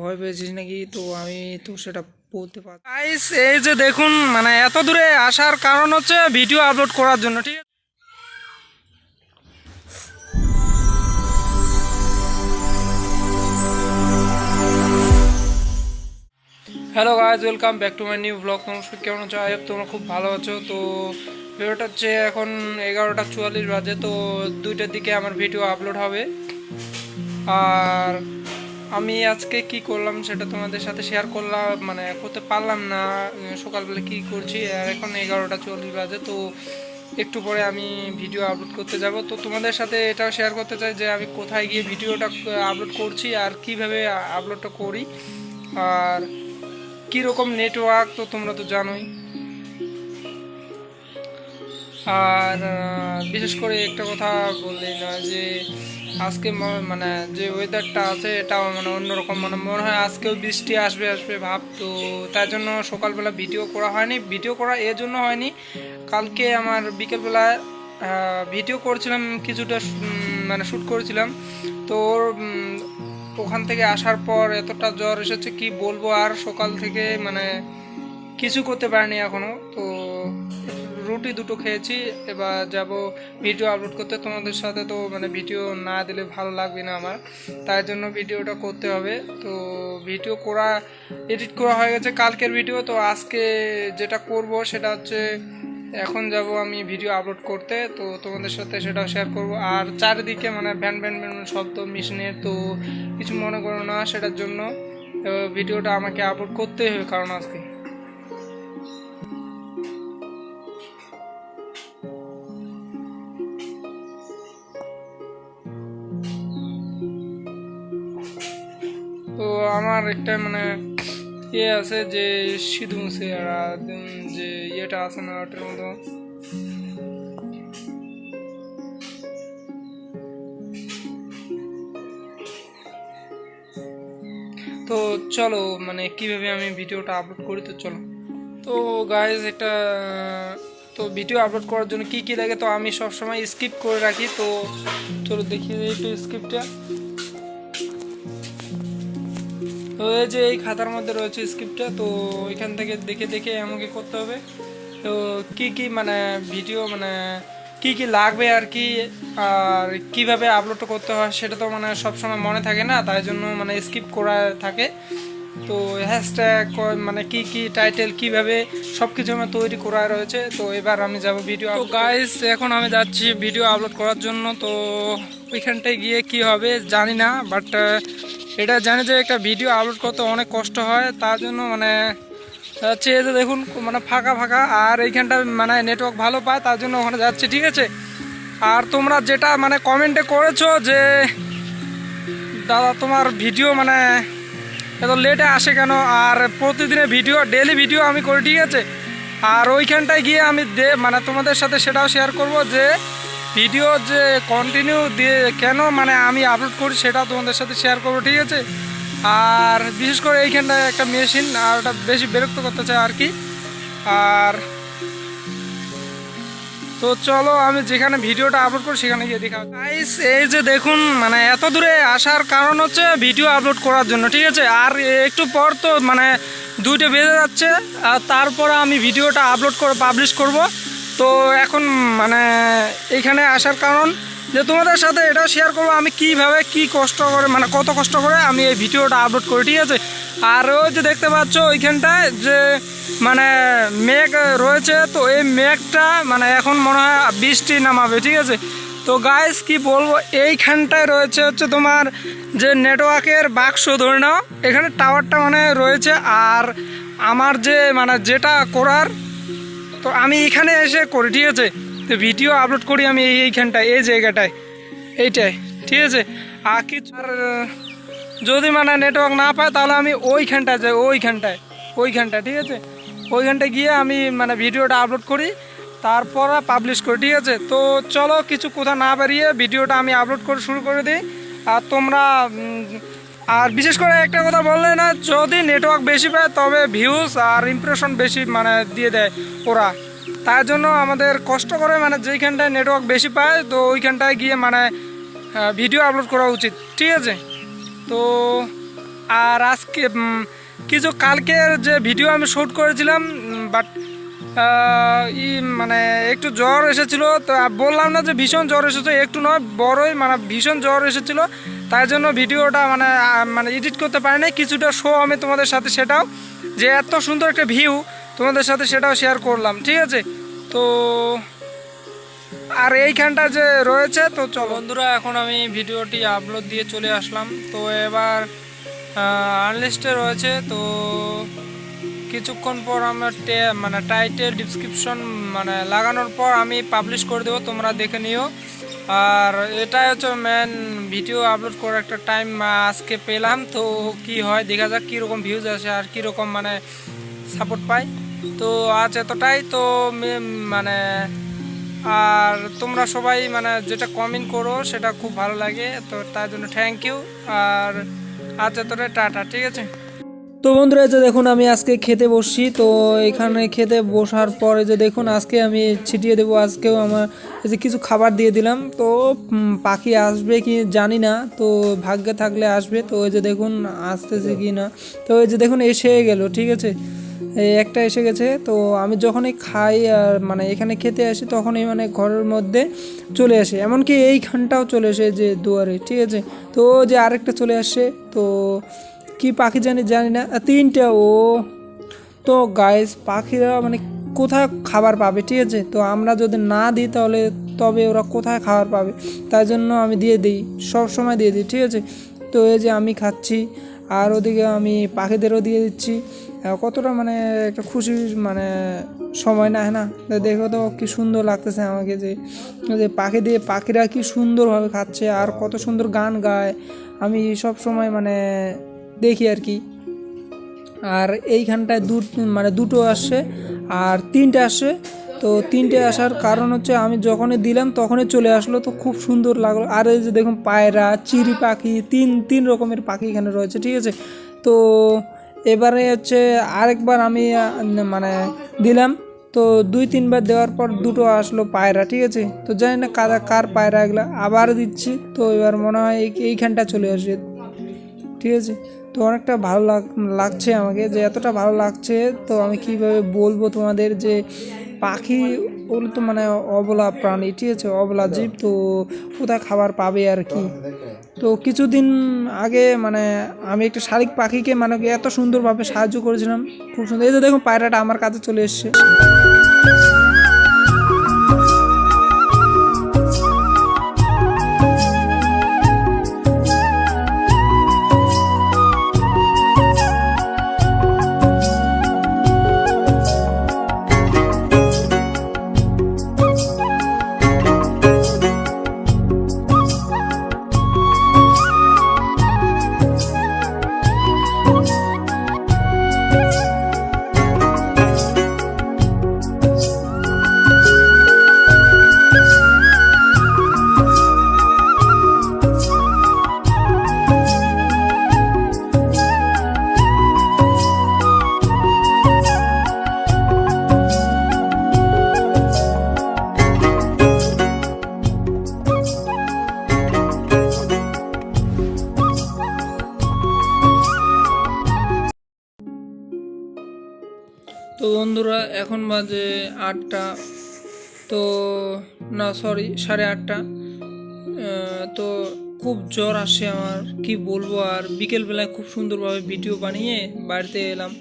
ভয় পেয়েছিস নাকি? তো আমি তো সেটা বলতে পারি গাইস এই যে দেখুন মানে এত দূরে আসার কারণ হচ্ছে ভিডিও আপলোড করার জন্য, ঠিক আছে? Hello guys welcome back to my new blog নমস্কার, কেমন আছো? আই তোমরা খুব ভালো আছো। তো ভিডিওটা হচ্ছে এখন এগারোটা চুয়াল্লিশ বাজে, তো দুইটার দিকে আমার ভিডিও আপলোড হবে। আর আমি আজকে কি করলাম সেটা তোমাদের সাথে শেয়ার করলাম মানে করতে পারলাম না সকালবেলা কি করছি, আর এখন এগারোটা চল্লিশ বাজে, তো একটু পরে আমি ভিডিও আপলোড করতে যাব। তো তোমাদের সাথে এটাও শেয়ার করতে চাই যে আমি কোথায় গিয়ে ভিডিওটা আপলোড করছি আর কীভাবে আপলোডটা করি, আর কীরকম নেটওয়ার্ক তো তোমরা তো জানোই। আর বিশেষ করে একটা কথা বললেই না যে আজকে মানে যে ওয়েদারটা আছে, এটাও মানে অন্যরকম। মানে মনে হয় আজকেও বৃষ্টি আসবে আসবে ভাব। তো তার জন্য সকালবেলা ভিডিও করা হয়নি। ভিডিও করা এর জন্য হয়নি। কালকে আমার বিকেলবেলা ভিডিও করছিলাম, কিছুটা মানে শ্যুট করেছিলাম। তো ওখান থেকে আসার পর এতটা জ্বর এসেছে, কি বলব? আর সকাল থেকে মানে কিছু করতে পারিনি এখনও তো রুটি দুটো খেয়েছি। এবার যাব ভিডিও আপলোড করতে। তোমাদের সাথে তো মানে ভিডিও না দিলে ভালো লাগবে না আমার। তাই জন্য ভিডিওটা করতে হবে। তো ভিডিও করা এডিট করা হয়ে গেছে কালকের ভিডিও তো আজকে যেটা করব সেটা হচ্ছে, এখন যাব আমি ভিডিও আপলোড করতে। তো তোমাদের সাথে সেটা শেয়ার করব। আর চারিদিকে মানে ভ্যান ভ্যান ভ্যান শব্দ মেশিনের তো কিছু মনে করো না সেটার জন্য। ভিডিওটা আমাকে আপলোড করতেই হবে কারণ আজকে। আমার একটা মানে ইয়ে আছে যে সিধু মুছে যে ইয়েটা আছে না ওটার মতো। তো চলো মানে কীভাবে আমি ভিডিওটা আপলোড করি তো চলো। তো গাইজ এটা, তো ভিডিও আপলোড করার জন্য কি কি লাগে তো আমি সব সময় স্কিপ করে রাখি। তো চলো দেখি একটু স্কিপটা তো এই যে এই খাতার মধ্যে রয়েছে স্ক্রিপ্টটা তো এখান থেকে দেখে দেখে আমাকে করতে হবে। তো কি কি মানে ভিডিও মানে কি কি লাগবে আর কি আর কীভাবে আপলোড করতে হয় সেটা তো মানে সব সময় মনে থাকে না তাই জন্য মানে স্কিপ করা থাকে। তো হ্যাশট্যাগ মানে কি কি টাইটেল কীভাবে সব কিছু আমার তৈরি করা রয়েছে তো এবার আমি যাব ভিডিও তো গাইস এখন আমি যাচ্ছি ভিডিও আপলোড করার জন্য তো ওইখানটায় গিয়ে কি হবে জানি না বাট এটা জানি যে একটা ভিডিও আপলোড করতে অনেক কষ্ট হয়, তার জন্য মানে যাচ্ছে এই যে দেখুন মানে ফাঁকা ফাঁকা। আর এইখানটা মানে নেটওয়ার্ক ভালো পায়, তার জন্য ওখানে যাচ্ছে, ঠিক আছে? আর তোমরা যেটা মানে কমেন্টে করেছ যে, দাদা তোমার ভিডিও মানে এত লেটে আসে কেন? আর প্রতিদিনের ভিডিও ডেলি ভিডিও আমি করি, ঠিক আছে? আর ওইখানটায় গিয়ে আমি দে মানে তোমাদের সাথে সেটাও শেয়ার করব যে ভিডিও যে কন্টিনিউ দিয়ে কেন মানে আমি আপলোড করি সেটা তোমাদের সাথে শেয়ার করব, ঠিক আছে? আর বিশেষ করে এইখানটায় একটা মেশিন আর ওটা বেশি বিরক্ত করতে চাই আর কি। আর তো চলো, আমি যেখানে ভিডিওটা আপলোড করি সেখানে গিয়ে দেখা গাইস এই যে দেখুন মানে এত দূরে আসার কারণ হচ্ছে ভিডিও আপলোড করার জন্য, ঠিক আছে? আর একটু পর তো মানে দুইটা বেজে যাচ্ছে, আর তারপরে আমি ভিডিওটা আপলোড করে পাবলিশ করব। তো এখন মানে এইখানে আসার কারণ যে তোমাদের সাথে এটা শেয়ার করব, আমি কীভাবে, কি কষ্ট করে মানে কত কষ্ট করে আমি এই ভিডিওটা আপলোড করি, ঠিক আছে? আর ওই যে দেখতে পাচ্ছ ওইখানটায় যে মানে মেঘ রয়েছে, তো এই মেঘটা মানে এখন মনে হয় বৃষ্টি নামাবে, ঠিক আছে? তো গাইস কি বলব, এইখানটায় রয়েছে হচ্ছে তোমার যে নেটওয়ার্কের বাক্স, ধরে নাও। এখানে টাওয়ারটা মানে রয়েছে, আর আমার যে মানে যেটা করার তো আমি এখানে এসে করি, ঠিক আছে? তো ভিডিও আপলোড করি আমি এই এইখানটায়, এই জায়গাটায়। এইটাই ঠিক আছে? আর কিছু আর যদি মানে নেটওয়ার্ক না পায়, তাহলে আমি ওইখানটায় যাই, ওইখানটায় ওইখানটায়, ঠিক আছে? ওইখানটায় গিয়ে আমি মানে ভিডিওটা আপলোড করি, তারপর পাবলিশ করি, ঠিক আছে? তো চলো, কিছু কোথা না বেরিয়ে ভিডিওটা আমি আপলোড করে শুরু করে দিই। আর তোমরা আর বিশেষ করে একটা কথা বললে না, যদি নেটওয়ার্ক বেশি পায়, তবে ভিউজ আর ইমপ্রেশন বেশি মানে দিয়ে দেয় ওরা। তার জন্য আমাদের কষ্ট করে মানে যেইখানটায় নেটওয়ার্ক বেশি পায়, তো ওইখানটায় গিয়ে মানে ভিডিও আপলোড করা উচিত। ঠিক আছে? তো আর আজকে কিছু কালকের যে ভিডিও আমি শ্যুট করেছিলাম বাট ই মানে একটু জ্বর এসেছিল, তো বললাম না যে ভীষণ জ্বর এসেছে, একটু নয়, বড়ই মানে ভীষণ জ্বর এসেছিল। তাই জন্য ভিডিওটা মানে মানে এডিট করতে পারি নাই কিছুটা শো আমি তোমাদের সাথে সেটাও, যে এত সুন্দর একটা ভিউ তোমাদের সাথে সেটাও শেয়ার করলাম, ঠিক আছে? তো, আর এইখানটা যে রয়েছে, তো চলো। বন্ধুরা, এখন আমি ভিডিওটি আপলোড দিয়ে চলে আসলাম। তো এবার আনলিস্টে রয়েছে। তো, কিছুক্ষণ পর আমার মানে টাইটেল ডিসক্রিপশন মানে লাগানোর পর আমি পাবলিশ করে দেবো। তোমরা দেখে নিও। আর এটাই হচ্ছে মেন ভিডিও আপলোড করার একটা টাইম আজকে পেলাম। তো কি হয়, দেখা যাক কীরকম ভিউজ আসে আর কীরকম মানে সাপোর্ট পাই। তো আজ এতটাই। তো মানে আর তোমরা সবাই মানে যেটা কমেন্ট করো, সেটা খুব ভালো লাগে। তো তার জন্য থ্যাংক ইউ আর আজ এতটাই, টাটা, ঠিক আছে? তো বন্ধুরা যে দেখুন, আমি আজকে খেতে বসছি। তো এখানে খেতে বসার পরে যে দেখুন, আজকে আমি ছিটিয়ে দেবো। আজকেও আমার যে কিছু খাবার দিয়ে দিলাম। তো পাখি আসবে কি জানি না। তো ভাগ্যে থাকলে আসবে। তো ওই যে দেখুন, আসতেছে কি না। তো ওই যে দেখুন, এসে গেল, ঠিক আছে? একটা এসে গেছে। তো আমি যখনই খাই আর মানে এখানে খেতে আসি, তখনই মানে ঘরের মধ্যে চলে আসে। এমনকি এইখানটাও চলে আসে যে দুয়ারে, ঠিক আছে? তো যে আরেকটা চলে আসে। তো কি পাখি জানি জানি না। তিনটে ও। তো গাইস পাখিরা মানে কোথায় খাবার পাবে, ঠিক আছে? তো আমরা যদি না দিই তাহলে তবে ওরা কোথায় খাবার পাবে? তাই জন্য আমি দিয়ে দিই, সব সময় দিয়ে দিই, ঠিক আছে? তো এই যে আমি খাচ্ছি, আর ওদিকে আমি পাখিদেরও দিয়ে দিচ্ছি। কতটা মানে একটা খুশি মানে সময় না না? দেখো তো কি সুন্দর লাগতেছে আমাকে যে যে পাখি দিয়ে পাখিরা কি সুন্দরভাবে খাচ্ছে, আর কত সুন্দর গান গায়। আমি সব সময় মানে দেখি আর কি। আর এইখানটায় দু মানে দুটো আসছে আর তিনটে আসছে তো তিনটে আসার কারণ হচ্ছে আমি যখনই দিলাম তখনই চলে আসলো। তো খুব সুন্দর লাগল। আর এই যে দেখুন পায়রা, চিরি পাখি, তিন তিন রকমের পাখি এখানে রয়েছে, ঠিক আছে? তো এবারে হচ্ছে আরেকবার আমি মানে দিলাম। তো দুই, তিনবার দেওয়ার পর দুটো আসলো পায়রা, ঠিক আছে? তো জানি না কার কার পায়রা এগুলো। আবার দিচ্ছি। তো এবার মনে হয় এই- এইখানটা চলে আসে ঠিক আছে? তো অনেকটা ভালো লাগ, লাগছে আমাকে যে এতটা ভালো লাগছে। তো আমি কীভাবে বলব তোমাদের যে পাখি ওগুলো তো মানে অবলা প্রাণী, ঠিক আছে? অবলা জীব, তো কোথায় খাবার পাবে আর কি? তো কিছুদিন আগে মানে আমি একটা শালিক পাখিকে মানে এত সুন্দরভাবে সাহায্য করেছিলাম। খুব সুন্দর। এই যে দেখুন, পায়রাটা আমার কাছে চলে এসছে। বাজে আটটা, তো, না সরি সাড়ে আটটা। তো খুব জ্বর আসছে আমার, কি বলব? আর বিকেলবেলায় খুব সুন্দরভাবে ভিডিও বানিয়ে বাড়িতে এলাম।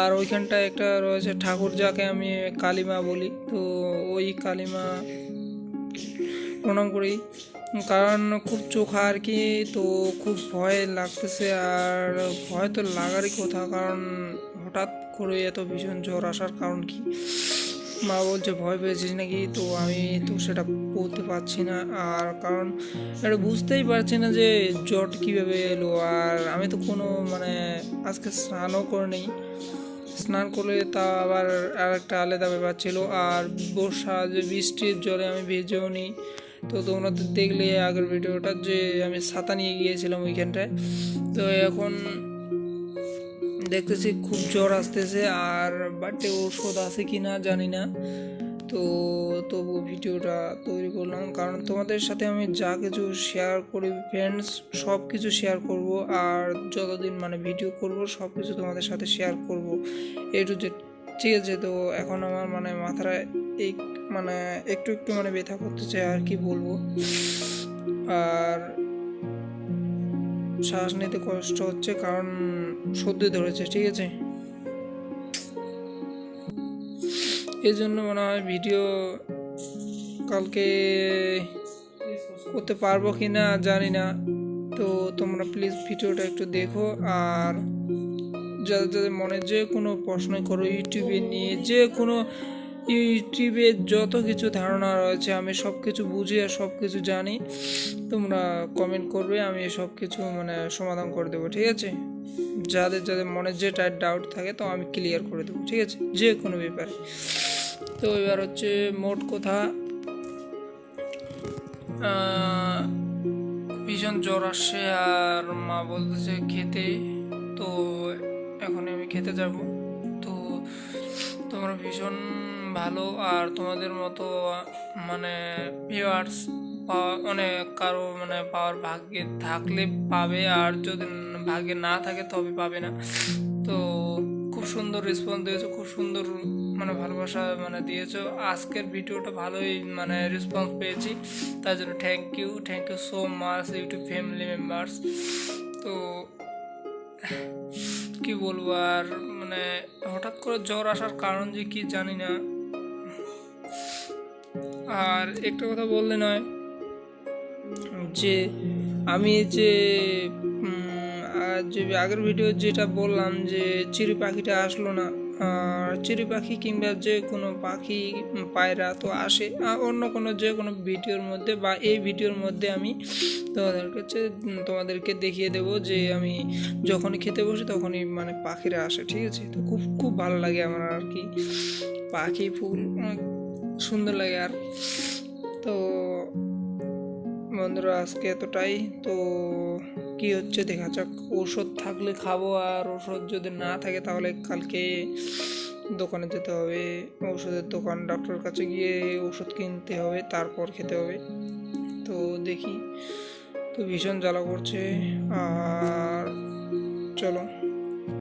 আর ওইখানটায় একটা রয়েছে ঠাকুর, যাকে আমি কালিমা বলি। তো ওই কালিমা প্রণাম করি। কারণ খুব চোখা আর কি, তো খুব ভয় লাগতেছে। আর ভয় তো লাগারই কথা, কারণ হঠাৎ করে এত ভীষণ জ্বর আসার কারণ কি? মা বলছে, ভয় পেয়েছিস নাকি? তো আমি তো সেটা বলতে পারছি না। আর কারণ এটা বুঝতেই পারছি না যে জ্বর কীভাবে এলো। আর আমি তো কোনো মানে আজকে স্নানও করে নেই। স্নান করলে তা আবার আর একটা আলাদা ব্যাপার ছিল। আর বর্ষা, যে বৃষ্টির জলে আমি ভেজেও নিই তো তোমরা তো দেখলে আগের ভিডিওটা যে আমি ছাতা নিয়ে গিয়েছিলাম ওইখানটায়। তো এখন দেখতেছি খুব জ্বর আসতেছে আর বাড়িতে ওষুধ আছে কি না জানি না। তো তবু ভিডিওটা তৈরি করলাম। কারণ তোমাদের সাথে আমি যা কিছু শেয়ার করি ফ্রেন্ডস সব কিছু শেয়ার করব আর যতদিন মানে ভিডিও করব সব কিছু তোমাদের সাথে শেয়ার করব। এ টু জেড ঠিক আছে? তো এখন আমার মানে মাথাটা এই মানে একটু একটু মানে ব্যথা করতেছে আর কি বলব। আর শ্বাস নিতে কষ্ট হচ্ছে, কারণ সর্দি ধরেছে, ঠিক আছে? এই জন্য মনে হয় ভিডিও কালকে করতে পারব কি না জানি না। তো তোমরা প্লিজ ভিডিওটা একটু দেখো, আর যাদের যাদের মনে যে কোনো প্রশ্নই করো, ইউটিউবে নিয়ে যে কোনো ইউটিউবে যত কিছু ধারণা রয়েছে, আমি সব কিছু বুঝি আর সব কিছু জানি। তোমরা কমেন্ট করবে, আমি সব কিছু মানে সমাধান করে দেবো, ঠিক আছে? যাদের যাদের মনে যেটা ডাউট থাকে, তো আমি ক্লিয়ার করে দেবো, ঠিক আছে? যে কোনো ব্যাপারে। তো এবার হচ্ছে মোট কথা ভীষণ জ্বর আসছে আর মা বলতেছে খেতে, তো এখন আমি খেতে যাব। তো তোমরা ভীষণ ভালো আর তোমাদের মতো মানে ভিউয়ার্স পাওয়া অনেক কারও মানে পাওয়ার ভাগ্যে থাকলে পাবে আর যদি ভাগ্যে না থাকে তবে পাবে না। তো খুব সুন্দর রেসপন্স দিয়েছ, খুব সুন্দর মানে ভালোবাসা মানে দিয়েছ। আজকের ভিডিওটা ভালোই মানে রেসপন্স পেয়েছি। তার জন্য thank you thank you so much YouTube family members তো, কি বলব আর মানে হঠাৎ করে জ্বর আসার কারণ যে কি জানি না। আর একটা কথা বললে নয়, যে আমি যে আর যে আগের ভিডিও যেটা বললাম যে চিড়ি পাখিটা আসলো না, আর চিড়ি পাখি কিংবা যে কোনো পাখি পায়রা তো আসে অন্য কোনো যে কোনো ভিডিওর মধ্যে বা এই ভিডিওর মধ্যে আমি তোমাদের কাছে তোমাদেরকে দেখিয়ে দেব যে আমি যখনই খেতে বসি তখনই মানে পাখিরা আসে, ঠিক আছে? তো খুব খুব ভালো লাগে আমার আর কি, পাখি, ফুল সুন্দর লাগে আর। তো বন্ধুরা, আজকে এতটাই। তো কি হচ্ছে দেখা যাক। ওষুধ থাকলে খাব আর ওষুধ যদি না থাকে তাহলে কালকে দোকানে যেতে হবে। ওষুধের দোকান ডক্টরের কাছে গিয়ে ওষুধ কিনতে হবে, তারপর খেতে হবে। তো দেখি। তো ভীষণ জ্বালা করছে। আর চলো।